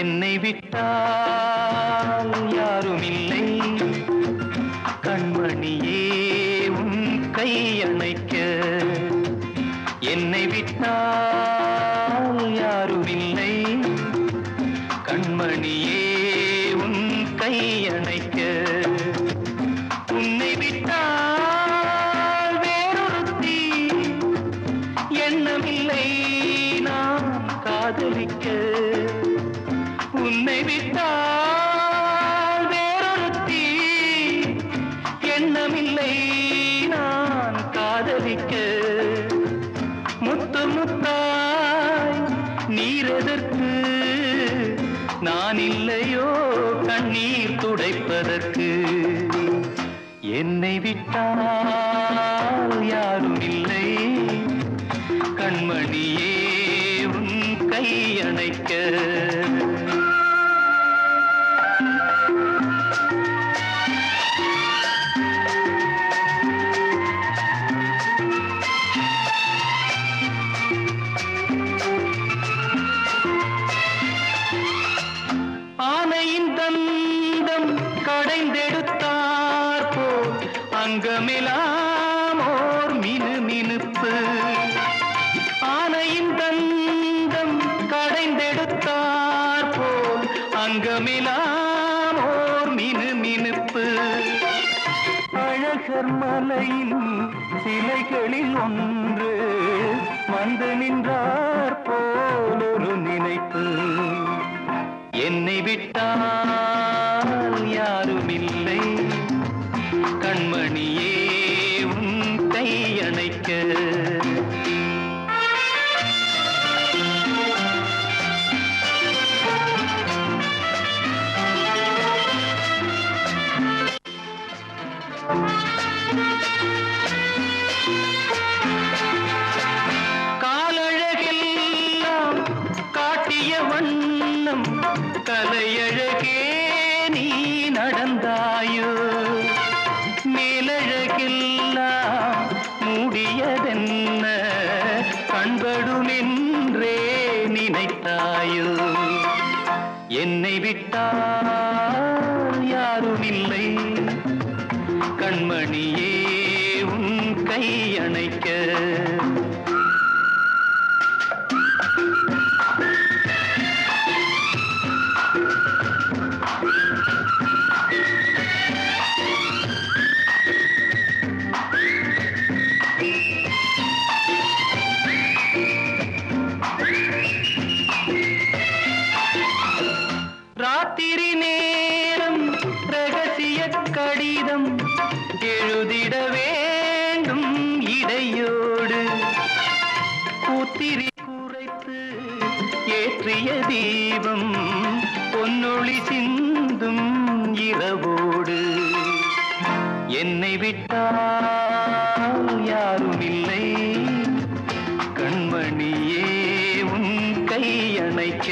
என்னை விட்டால் யாரும் இல்லை கண்மணியே உன் கை அணைக்க என்னை விட்டால் யாரும் இல்லை கண்மணியே உன் கை அணைக்க உன்னை விட்டால் வேறொருத்தி எண்ணமில்லை. நான் காதலிக்க உன்னை விட்டால் வேறொருத்தி. எண்ணமில்லை நான் காதலிக்க. முத்து முத்தாய் நீரதற்கு நான் இல்லையோ கண்ணீர் துடைப்பதற்கு. என்னை விட்டால் யாரும் இல்லை கண்மணியே உன் கை தங்கமிலாம் ஓர் மினு மினுப்பு. ஆனையின் தந்தம் கடைந்தெடுத்தார் போல் அங்கமிலாம் ஓர் மினு மினுப்பு. அழகர் மலையின் சிலைகளில் ஒன்று வந்து நின்றார் போல் ஒரு நினைப்பு. என்னை விட்டால் அணைக்க மூடியதென்ன கண்படுமென்றே நினைத்தாயோ? என்னை விட்டால் யாரும் இல்லை கண்மணியே உன் கை அணைக்க நேரம் ரகசிய கடிதம் எழுதிட வேண்டும் இடையோடு. கூத்திரி குறைத்து ஏற்றிய தீபம் பொன்னொழி சிந்தும் இரவோடு. என்னை விட்டால் யாரும் இல்லை கண்மணியே உன் கையணைக்க